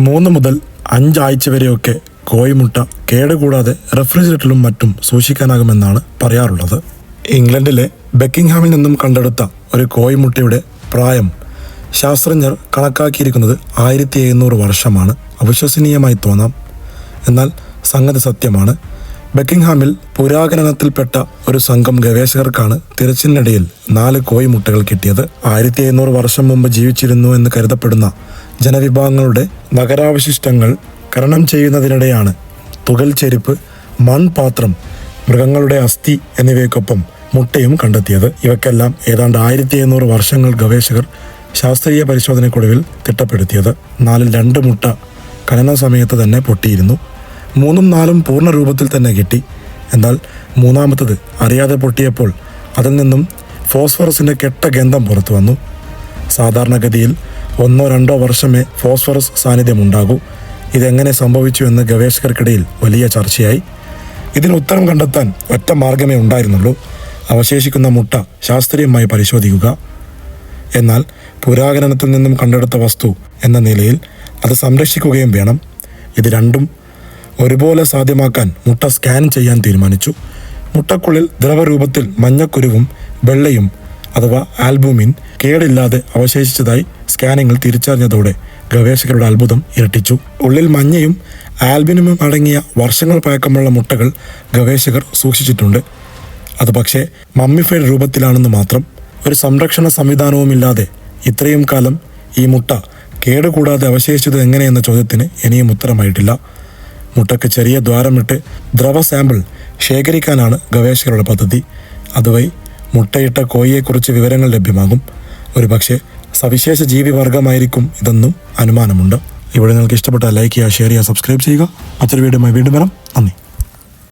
മൂന്ന് മുതൽ അഞ്ചാഴ്ച വരെയൊക്കെ കോഴിമുട്ട കേടുകൂടാതെ റെഫ്രിജറേറ്ററിലും മറ്റും സൂക്ഷിക്കാനാകുമെന്നാണ് പറയാറുള്ളത്. ഇംഗ്ലണ്ടിലെ ബെക്കിംഗ്ഹാമിൽ നിന്നും കണ്ടെടുത്ത ഒരു കോയിമുട്ടയുടെ പ്രായം ശാസ്ത്രജ്ഞർ കണക്കാക്കിയിരിക്കുന്നത് ആയിരത്തി എഴുന്നൂറ് വർഷമാണ്. അവിശ്വസനീയമായി തോന്നാം. എന്നാൽ സംഗതി സത്യമാണ്. ബെക്കിംഗ്ഹാമിൽ പുരാഖനനത്തിൽപ്പെട്ട ഒരു സംഘം ഗവേഷകർക്കാണ് തിരച്ചിലിനിടയിൽ നാല് കോഴിമുട്ടകൾ കിട്ടിയത്. ആയിരത്തി എഴുന്നൂറ് വർഷം മുമ്പ് ജീവിച്ചിരുന്നു എന്ന് കരുതപ്പെടുന്ന ജനവിഭാഗങ്ങളുടെ നഗരാവശിഷ്ടങ്ങൾ ഖനനം ചെയ്യുന്നതിനിടെയാണ് തുകൽ ചെരുപ്പ് മൺപാത്രം മൃഗങ്ങളുടെ അസ്ഥി എന്നിവയ്ക്കൊപ്പം മുട്ടയും കണ്ടെത്തിയത്. ഇവക്കെല്ലാം ഏതാണ്ട് ആയിരത്തി എഴുന്നൂറ് വർഷങ്ങൾ ഗവേഷകർ ശാസ്ത്രീയ പരിശോധനയ്ക്കൊടുവിൽ തിട്ടപ്പെടുത്തിയത്. നാലിൽ രണ്ട് മുട്ട ഖനന സമയത്ത് തന്നെ പൊട്ടിയിരുന്നു. മൂന്നും നാലും പൂർണ രൂപത്തിൽ തന്നെ കിട്ടി. എന്നാൽ മൂന്നാമത്തത് അറിയാതെ പൊട്ടിയപ്പോൾ അതിൽ നിന്നും ഫോസ്ഫറസിന്റെ കെട്ട ഗന്ധം പുറത്തു വന്നു. സാധാരണഗതിയിൽ ഒന്നോ രണ്ടോ വർഷമേ ഫോസ്ഫറസ് സാന്നിധ്യമുണ്ടാകൂ. ഇതെങ്ങനെ സംഭവിച്ചു എന്ന് ഗവേഷകർക്കിടയിൽ വലിയ ചർച്ചയായി. ഇതിന് ഉത്തരം കണ്ടെത്താൻ ഒറ്റ മാർഗമേ ഉണ്ടായിരുന്നുള്ളൂ. അവശേഷിക്കുന്ന മുട്ട ശാസ്ത്രീയമായി പരിശോധിക്കുക. എന്നാൽ പുരാഗനത്തിൽ നിന്നും കണ്ടെടുത്ത വസ്തു എന്ന നിലയിൽ അത് സംരക്ഷിക്കുകയും വേണം. ഇത് രണ്ടും ഒരുപോലെ സാധ്യമാക്കാൻ മുട്ട സ്കാൻ ചെയ്യാൻ തീരുമാനിച്ചു. മുട്ടക്കുള്ളിൽ ദ്രവരൂപത്തിൽ മഞ്ഞക്കുരുവും വെള്ളയും അഥവാ ആൽബുമിൻ കേടില്ലാതെ അവശേഷിച്ചതായി സ്കാനിങ്ങിൽ തിരിച്ചറിഞ്ഞതോടെ ഗവേഷകരുടെ അത്ഭുതം ഇരട്ടിച്ചു. ഉള്ളിൽ മഞ്ഞയും ആൽബിനുമും അടങ്ങിയ വർഷങ്ങൾ പഴക്കമുള്ള മുട്ടകൾ ഗവേഷകർ സൂക്ഷിച്ചിട്ടുണ്ട്. അത് പക്ഷേ മമ്മിഫൈഡ് രൂപത്തിലാണെന്ന് മാത്രം ഒരു സംരക്ഷണ സംവിധാനവുമില്ലാതെ ഇത്രയും കാലം ഈ മുട്ട കേടുകൂടാതെ അവശേഷിച്ചത് എങ്ങനെയെന്ന ചോദ്യത്തിന് ഇനിയും ഉത്തരമായിട്ടില്ല. മുട്ടയ്ക്ക് ചെറിയ ദ്വാരമിട്ട് ദ്രവ സാമ്പിൾ ശേഖരിക്കാനാണ് ഗവേഷകരുടെ പദ്ധതി. അതുവഴി മുട്ടയിട്ട കോയിയെക്കുറിച്ച് വിവരങ്ങൾ ലഭ്യമാകും. ഒരുപക്ഷെ സവിശേഷ ജീവിവർഗമായിരിക്കും ഇതെന്നും അനുമാനമുണ്ട്. ഇവിടെ നിങ്ങൾക്ക് ഇഷ്ടപ്പെട്ട ലൈക്ക് ചെയ്യുക ഷെയർ ചെയ്യുക സബ്സ്ക്രൈബ് ചെയ്യുക. മറ്റൊരു വീഡിയോ വീണ്ടും വരാം. നന്ദി.